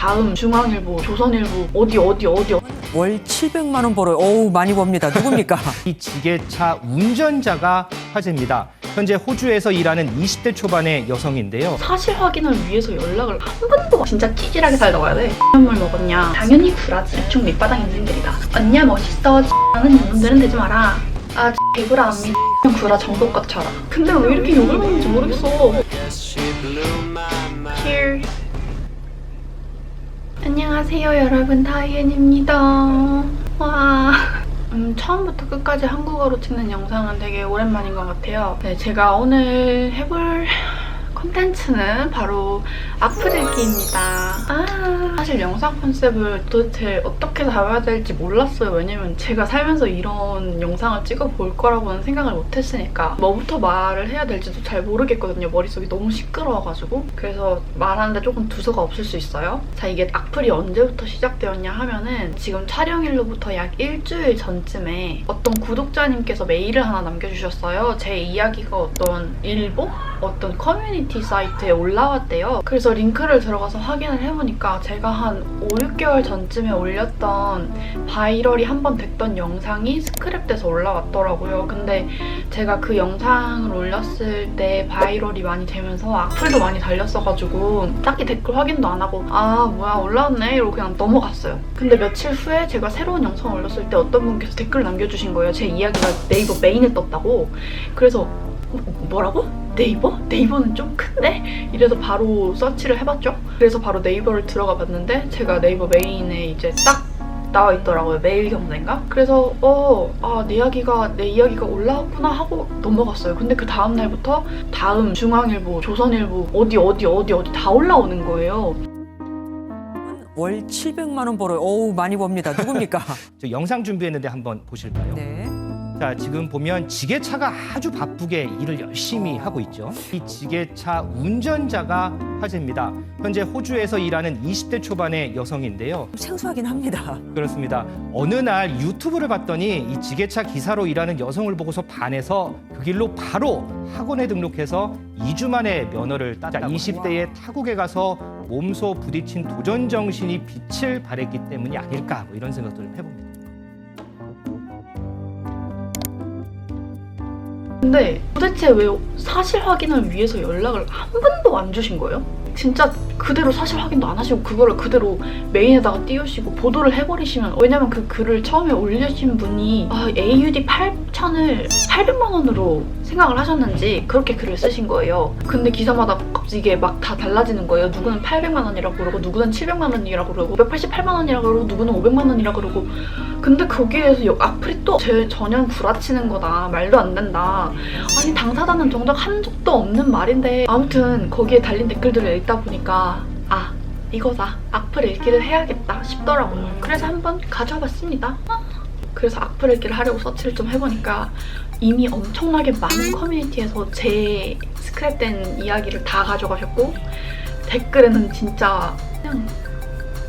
다음 중앙일보, 조선일보 어디 어디 어디 월 700만 원 벌어요. 어우 많이 법니다. 누굽니까? 이 지게차 운전자가 화제입니다. 현재 호주에서 일하는 20대 초반의 여성인데요. 사실 확인을 위해서 연락을 한 번도 진짜 찌질하게 살다 와야 돼. 물 먹었냐? 당연히 구라지. 대충 밑바닥 인생들이다. 언니야 멋있어. 하는 이분들은 되지 마라. 아 개구라 안 믿. 구라 정도 꽉 쳐라. 근데 왜 이렇게 욕을 먹는지 모르겠어. Cheers. 안녕하세요 여러분 다이앤입니다. 와. 음, 처음부터 끝까지 한국어로 찍는 영상은 되게 오랜만인 것 같아요. 네, 제가 오늘 해볼 컨텐츠는 바로 악플읽기입니다. 아, 사실 영상 컨셉을 도대체 어떻게 잡아야 될지 몰랐어요. 왜냐면 제가 살면서 이런 영상을 찍어볼 거라고는 생각을 못했으니까 뭐부터 말을 해야 될지도 잘 모르겠거든요. 머릿속이 너무 시끄러워가지고. 그래서 말하는데 조금 두서가 없을 수 있어요. 자, 이게 악플이 언제부터 시작되었냐 하면은 지금 촬영일로부터 약 일주일 전쯤에 어떤 구독자님께서 메일을 하나 남겨주셨어요. 제 이야기가 어떤 일보? 어떤 커뮤니티 사이트에 올라왔대요. 그래서 링크를 들어가서 확인을 해보니까 제가 한 5, 6개월 전쯤에 올렸던 바이럴이 한 번 됐던 영상이 스크랩돼서 올라왔더라고요. 근데 제가 그 영상을 올렸을 때 바이럴이 많이 되면서 악플도 많이 달렸어가지고 딱히 댓글 확인도 안 하고 아 뭐야 올라왔네 이러고 그냥 넘어갔어요. 근데 며칠 후에 제가 새로운 영상 올렸을 때 어떤 분께서 댓글 남겨주신 거예요. 제 이야기가 네이버 메인에 떴다고. 그래서 어, 뭐라고? 네이버? 네이버는 좀 큰데? 이래서 바로 서치를 해봤죠. 그래서 바로 네이버를 들어가 봤는데 제가 네이버 메인에 이제 딱 나와 있더라고요. 메일 경쟁가? 그래서 어, 아, 내 이야기가 내 이야기가 올라왔구나 하고 넘어갔어요. 근데 그 다음 날부터 다음 중앙일보, 조선일보 어디 어디 어디 어디 다 올라오는 거예요. 월 700만 원 벌어요. 어우 많이 법니다. 누굽니까? 저 영상 준비했는데 한번 보실까요? 네. 자, 지금 보면 지게차가 아주 바쁘게 일을 열심히 하고 있죠. 이 지게차 운전자가 화제입니다. 현재 호주에서 일하는 20대 초반의 여성인데요. 생소하긴 합니다. 그렇습니다. 어느 날 유튜브를 봤더니 이 지게차 기사로 일하는 여성을 보고서 반해서 그 길로 바로 학원에 등록해서 2주 만에 면허를 땄다. 20대에 타국에 가서 몸소 부딪힌 도전 정신이 빛을 발했기 때문이 아닐까 뭐 이런 생각들을 해봅니다. 근데 도대체 왜 사실 확인을 위해서 연락을 한 번도 안 주신 거예요? 진짜 그대로 사실 확인도 안 하시고 그거를 그대로 메인에다가 띄우시고 보도를 해버리시면 왜냐면 그 글을 처음에 올려주신 분이 아, AUD 8,000을 800만 원으로 생각을 하셨는지 그렇게 글을 쓰신 거예요. 근데 기사마다 이게 막 다 달라지는 거예요. 누구는 800만 원이라고 그러고 누구는 700만 원이라고 그러고 588만 원이라고 그러고 누구는 500만 원이라고 그러고. 근데 거기에서 여- 악플이 또 제 전혀 구라치는 거다 말도 안 된다. 아니 당사자는 정작 한 적도 없는 말인데. 아무튼 거기에 달린 댓글들을 읽다 보니까 아 이거다. 악플 읽기를 해야겠다 싶더라고요. 그래서 한번 가져와봤습니다 그래서 악플 읽기를 하려고 서치를 좀 해보니까 이미 엄청나게 많은 커뮤니티에서 제 스크랩된 이야기를 다 가져가셨고 댓글에는 진짜 그냥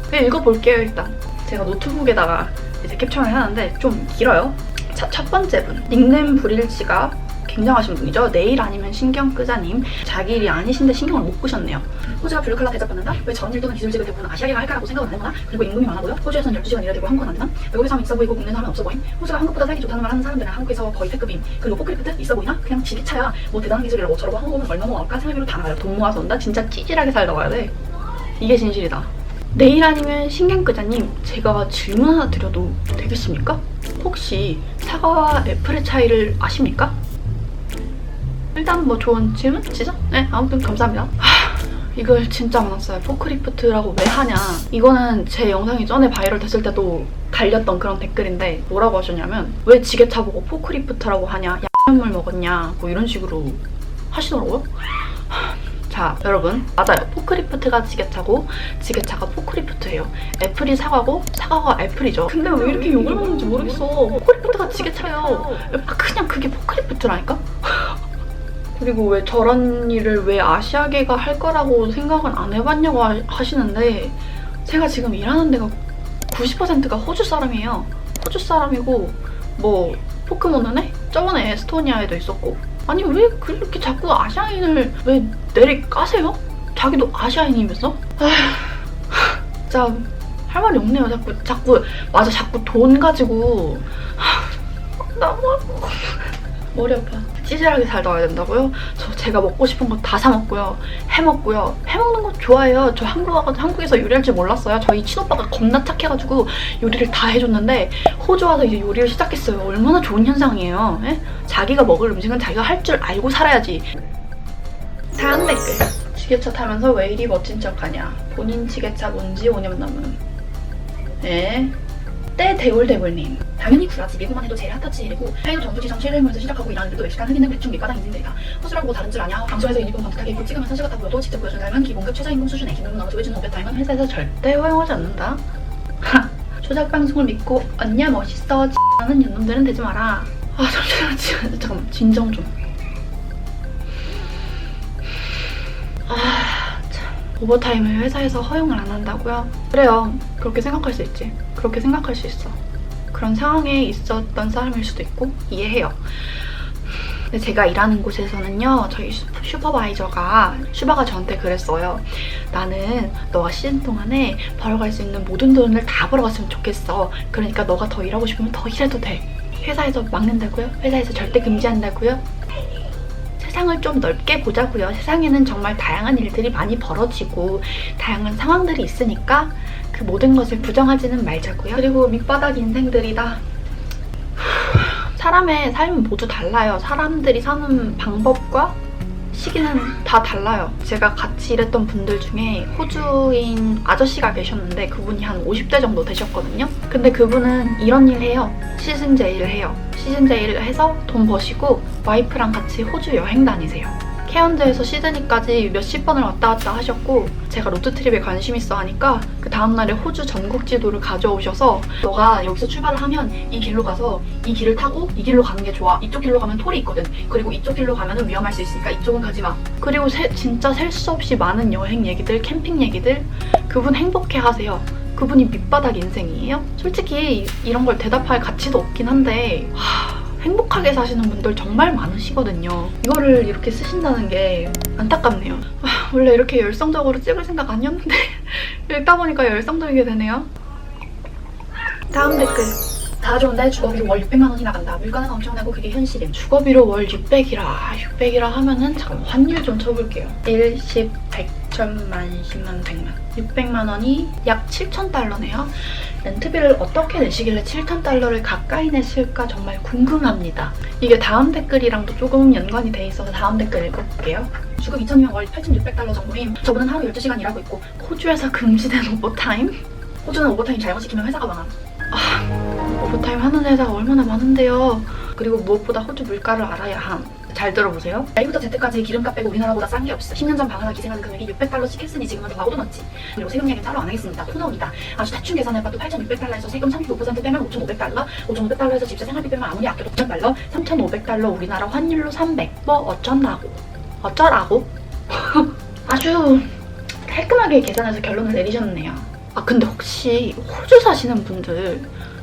그냥 읽어볼게요 일단. 제가 노트북에다가 이제 캡처를 해놨는데 좀 길어요. 자, 첫 번째 분 닉네임 불일치가 굉장하신 분이죠 내일 아니면 신경 끄자님 자기 일이 아니신데 신경을 못 끄셨네요 호주가 블루칼라 대접받는다? 왜 저런 일 또는 기술직을 대부분 아시아계가 할까라고 생각을 안 해보나? 그리고 임금이 많아 보여? 호주에선 12시간 일해야 되고 한국은 안 되나? 외국에서 하면 있어 보이고 국내에서 하면 없어 보임? 호주가 한국보다 살기 좋다는 말 하는 사람들은 한국에서 거의 태급임 그리고 포크리프트 있어 보이나? 그냥 지리차야 뭐 대단한 기술이라고 저러고 한국은 얼마 모아올까 생각으로 다 나가요 돈 모아서 온다? 진짜 찌질하게 살다 와야 돼 이게 진실이다 내일 아니면 신경끄자님 제가 질문 하나 드려도 되겠습니까? 혹시 사과와 애플의 차이를 아십니까? 일단 뭐 좋은 질문? 지죠? 네 아무튼 감사합니다. 하, 이걸 진짜 많았어요. 포크리프트라고 왜 하냐. 이거는 제 영상이 전에 바이럴 됐을 때도 달렸던 그런 댓글인데 뭐라고 하셨냐면 왜 지게차 보고 포크리프트라고 하냐 약물 먹었냐 뭐 이런 식으로 하시더라고요. 자 여러분. 맞아요. 포크리프트가 지게차고 지게차가 포크리프트예요. 애플이 사과고 사과가 애플이죠. 근데 왜 이렇게 욕을 먹는지 모르겠어. 포크리프트가 지게차예요. 아, 그냥 그게 포크리프트라니까 그리고 왜 저런 일을 왜 아시아계가 할 거라고 생각은 안 해봤냐고 하- 하시는데 제가 지금 일하는 데가 90%가 호주 사람이에요 호주 사람이고 뭐 포크몬은 저번에 에스토니아에도 있었고 아니 왜 그렇게 자꾸 아시아인을 왜 내리 까세요? 자기도 아시아인이면서? 진짜 할 말이 없네요. 자꾸 자꾸 맞아 자꾸 돈 가지고 하, 너무. 머리 아파. 찌질하게 잘 나와야 된다고요? 저 제가 먹고 싶은 거 다 사 먹고요. 해 먹고요. 해 먹는 거 좋아해요. 저 한국 와가 한국에서 요리할 줄 몰랐어요. 저희 친오빠가 겁나 착해가지고 요리를 다 해줬는데 호주 와서 이제 요리를 시작했어요. 얼마나 좋은 현상이에요. 예? 자기가 먹을 음식은 자기가 할 줄 알고 살아야지. 다음 댓글. 지게차 타면서 왜 이리 멋진 척하냐? 본인 지게차 뭔지 5년 넘은. 네. 때 대울대불님. 당연히 구라지. 미국만 해도 제일 핫하지. 그리고 페이도 정부지정 실외물에서 시작하고 일하는 데도 외식한 흑인은 대충 밑바닥 인생들이다. 호수라고 뭐 다른 줄 아냐? 방송에서 유니폼 반듯하게 입고 찍으면 선실 같아 보여도 직접 보여준 삶은 기본급 최저임금 수준의 기능을 넘어 조회준 500달러는 회사에서 절대 허용하지 않는다. 하. 조작 방송을 믿고 언니야 멋있어 하는 연놈들은 되지 마라. 아 잠시만 잠깐만 진정 좀. 아 참. 오버타임을 회사에서 허용을 안 한다고요? 그래요. 그렇게 생각할 수 있지. 그렇게 생각할 수 있어. 그런 상황에 있었던 사람일 수도 있고 이해해요. 제가 일하는 곳에서는요, 저희 슈- 슈퍼바이저가 슈바가 저한테 그랬어요. 나는 너가 시즌 동안에 벌어갈 수 있는 모든 돈을 다 벌어갔으면 좋겠어. 그러니까 너가 더 일하고 싶으면 더 일해도 돼. 회사에서 막는다고요? 회사에서 절대 금지한다고요? 세상을 좀 넓게 보자고요. 세상에는 정말 다양한 일들이 많이 벌어지고 다양한 상황들이 있으니까 그 모든 것을 부정하지는 말자고요. 그리고 밑바닥 인생들이다. 사람의 삶은 모두 달라요. 사람들이 사는 방법과 시기는 다 달라요. 제가 같이 일했던 분들 중에 호주인 아저씨가 계셨는데 그분이 한 50대 정도 되셨거든요. 근데 그분은 이런 일 해요. 시즌 제의를 해요. 시즌 제의를 해서 돈 버시고 와이프랑 같이 호주 여행 다니세요. 케언즈에서 시드니까지 몇십 번을 왔다 갔다 하셨고 제가 로드트립에 관심 있어 하니까 그 다음날에 호주 전국 지도를 가져오셔서 너가 여기서 출발을 하면 이 길로 가서 이 길을 타고 이 길로 가는 게 좋아 이쪽 길로 가면 톨이 있거든 그리고 이쪽 길로 가면 위험할 수 있으니까 이쪽은 가지 마 그리고 세- 진짜 셀 수 없이 많은 여행 얘기들 캠핑 얘기들 그분 행복해 하세요 그분이 밑바닥 인생이에요? 솔직히 이런 걸 대답할 가치도 없긴 한데 하, 행복하게 사시는 분들 정말 많으시거든요. 이거를 이렇게 쓰신다는 게 안타깝네요. 아, 원래 이렇게 열성적으로 찍을 생각 아니었는데 읽다 보니까 열성적이게 되네요. 다음 댓글. 다 좋은데 주거비로 월 600만 원이 나간다. 물가는 엄청나고 그게 현실임. 주거비로 월 600이라 600이라 하면은 잠깐 환율 좀 쳐볼게요. 1, 10, 100, 천만, 10만, 100만. 600만 원이 약 7천 달러네요. 렌트비를 어떻게 내시길래 7천 달러를 가까이 내실까 정말 궁금합니다. 이게 다음 댓글이랑도 조금 연관이 돼 있어서 다음 댓글 읽어볼게요. 주급 2천이면 월 8,600달러 정도임. 저분은 하루 12시간 일하고 있고 호주에서 금지된 오버타임? 호주는 오버타임 잘못 시키면 회사가 망함. 아, 오버타임 하는 회사가 얼마나 많은데요. 그리고 무엇보다 호주 물가를 알아야 함. 잘 들어보세요. A부터 Z까지 기름값 빼고 우리나라보다 싼 게 없어. 10년 전방 하나 기생하는 금액이 600달러씩 했으니 지금은 더 하고도 넘지. 그리고 세금 얘기는 따로 안 하겠습니다. 또 나옵니다. 아주 대충 계산해봐도 8,600달러에서 세금 35% 빼면 5,500달러, 5,500달러에서 집세 생활비 빼면 아무리 아껴도 5,000달러, 3,500달러 우리나라 환율로 300. 뭐 어쩌나고. 어쩌라고? 아주 깔끔하게 계산해서 결론을 내리셨네요. 아 근데 혹시 호주 사시는 분들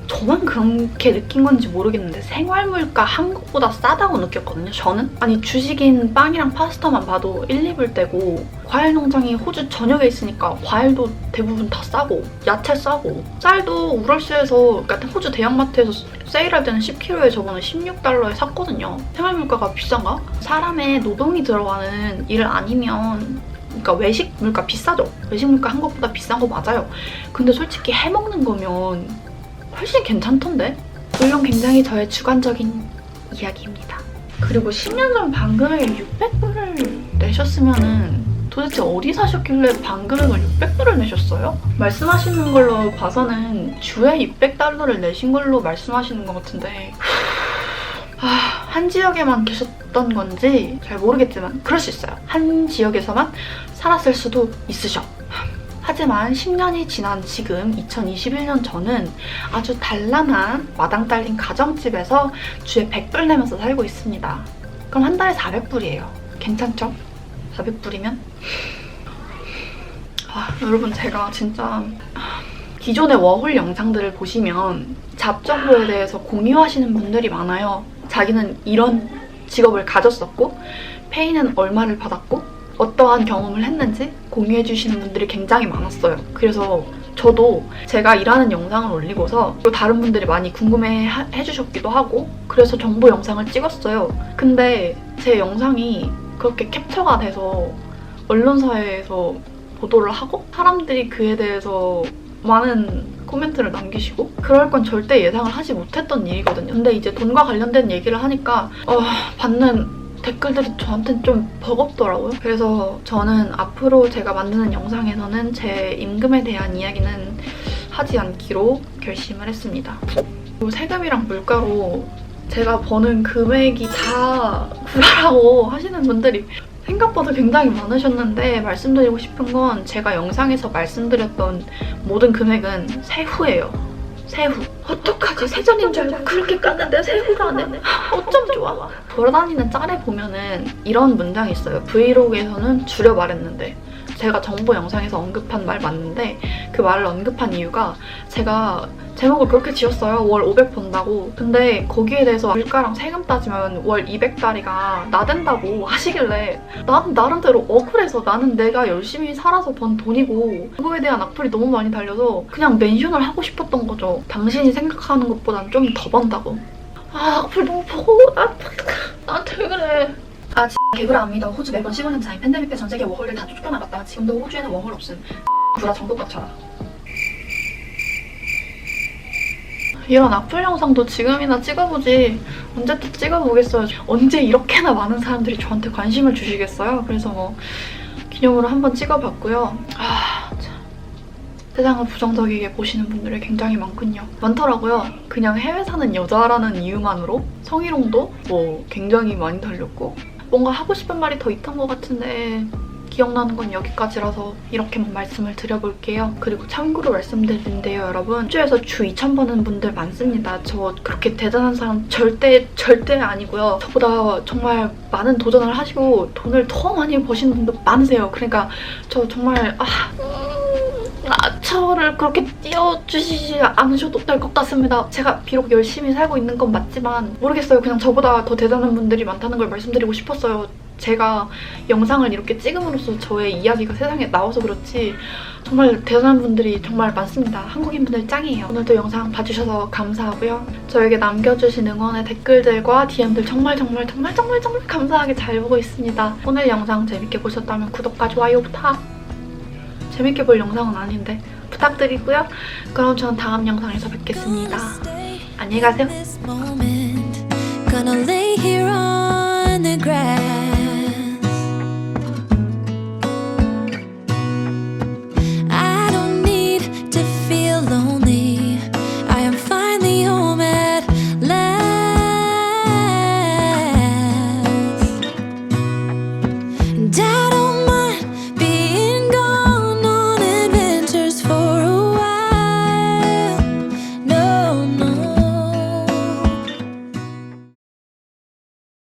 저만 그렇게 느낀 건지 모르겠는데 생활 물가 한국보다 싸다고 느꼈거든요. 저는 아니 주식인 빵이랑 파스타만 봐도 1, 2불 떼고 과일 농장이 호주 전역에 있으니까 과일도 대부분 다 싸고 야채 싸고 쌀도 우럴스에서 그러니까 호주 대형마트에서 세일할 때는 10kg에 저번에 16달러에 샀거든요. 생활 물가가 비싼가? 사람의 노동이 들어가는 일 아니면 그러니까 외식 물가 비싸죠. 외식 물가 한국보다 비싼 거 맞아요. 근데 솔직히 해 먹는 거면 훨씬 괜찮던데? 물론 굉장히 저의 주관적인 이야기입니다. 그리고 10년 전 방금에 600불을 내셨으면은 도대체 어디 사셨길래 방금액을 600불을 내셨어요? 말씀하시는 걸로 봐서는 주에 600달러를 내신 걸로 말씀하시는 것 같은데 아, 한 지역에만 계셨던 건지 잘 모르겠지만 그럴 수 있어요. 한 지역에서만 살았을 수도 있으셔. 하지만 10년이 지난 지금 2021년 저는 아주 단란한 마당 딸린 가정집에서 주에 100불 내면서 살고 있습니다. 그럼 한 달에 400불이에요. 괜찮죠? 400불이면? 아, 여러분 제가 진짜 기존의 워홀 영상들을 보시면 잡정보에 대해서 공유하시는 분들이 많아요. 자기는 이런 직업을 가졌었고 페이는 얼마를 받았고 어떠한 경험을 했는지 공유해 주시는 분들이 굉장히 많았어요. 그래서 저도 제가 일하는 영상을 올리고서 또 다른 분들이 많이 궁금해 하- 해주셨기도 하고 그래서 정보 영상을 찍었어요. 근데 제 영상이 그렇게 캡처가 돼서 언론사에서 보도를 하고 사람들이 그에 대해서 많은 코멘트를 남기시고 그럴 건 절대 예상을 하지 못했던 일이거든요. 근데 이제 돈과 관련된 얘기를 하니까 어, 받는 댓글들이 저한테는 좀 버겁더라고요. 그래서 저는 앞으로 제가 만드는 영상에서는 제 임금에 대한 이야기는 하지 않기로 결심을 했습니다. 그리고 세금이랑 물가로 제가 버는 금액이 다 구라라고 하시는 분들이 생각보다 굉장히 많으셨는데 말씀드리고 싶은 건 제가 영상에서 말씀드렸던 모든 금액은 세후예요. 세후. 어떡하지? 세전인 줄 알고 그렇게 깠는데 세후라네. 어쩜 좋아. 돌아다니는 짤에 보면은 이런 문장이 있어요. 브이로그에서는 줄여 말했는데 제가 정보 영상에서 언급한 말 맞는데 그 말을 언급한 이유가 제가 제목을 그렇게 지었어요. 월 500 번다고. 근데 거기에 대해서 물가랑 세금 따지면 월 200달이가 나댄다고 하시길래 난 나름대로 억울해서 나는 내가 열심히 살아서 번 돈이고 그거에 대한 악플이 너무 많이 달려서 그냥 멘션을 하고 싶었던 거죠. 당신이 생각하는 것보단 좀 더 번다고. 아 악플 너무 보고 나 나한테 왜 그래? 아 개그를 안 믿어. 호주 매번 15년 차인 팬데믹 때 전 세계 워홀을 다 쫓겨나갔다. 지금도 호주에는 워홀 없음. 구라 정도값 쳐라. 이런 악플 영상도 지금이나 찍어보지 언제 또 찍어보겠어요. 언제 이렇게나 많은 사람들이 저한테 관심을 주시겠어요. 그래서 뭐 기념으로 한번 찍어봤고요. 아 참. 세상을 부정적이게 보시는 분들이 굉장히 많군요. 많더라고요. 그냥 해외 사는 여자라는 이유만으로 성희롱도 뭐 굉장히 많이 달렸고 뭔가 하고 싶은 말이 더 있던 것 같은데 기억나는 건 여기까지라서 이렇게만 말씀을 드려볼게요. 그리고 참고로 말씀드리는데요, 여러분. 호주에서 주 2천 버는 분들 많습니다. 저 그렇게 대단한 사람 절대 절대 아니고요. 저보다 정말 많은 도전을 하시고 돈을 더 많이 버시는 분도 많으세요. 그러니까 저 정말 아, 음, 아 저를 그렇게 띄워주시지 않으셔도 될 것 같습니다. 제가 비록 열심히 살고 있는 건 맞지만 모르겠어요. 그냥 저보다 더 대단한 분들이 많다는 걸 말씀드리고 싶었어요. 제가 영상을 이렇게 찍음으로써 저의 이야기가 세상에 나와서 그렇지 정말 대단한 분들이 정말 많습니다. 한국인 분들 짱이에요. 오늘도 영상 봐주셔서 감사하고요. 저에게 남겨주신 응원의 댓글들과 DM들 정말 정말 정말 정말 정말 감사하게 잘 보고 있습니다. 오늘 영상 재밌게 보셨다면 구독과 좋아요 부탁! 재밌게 볼 영상은 아닌데 부탁드리고요. 그럼 저는 다음 영상에서 뵙겠습니다. 안녕히 가세요.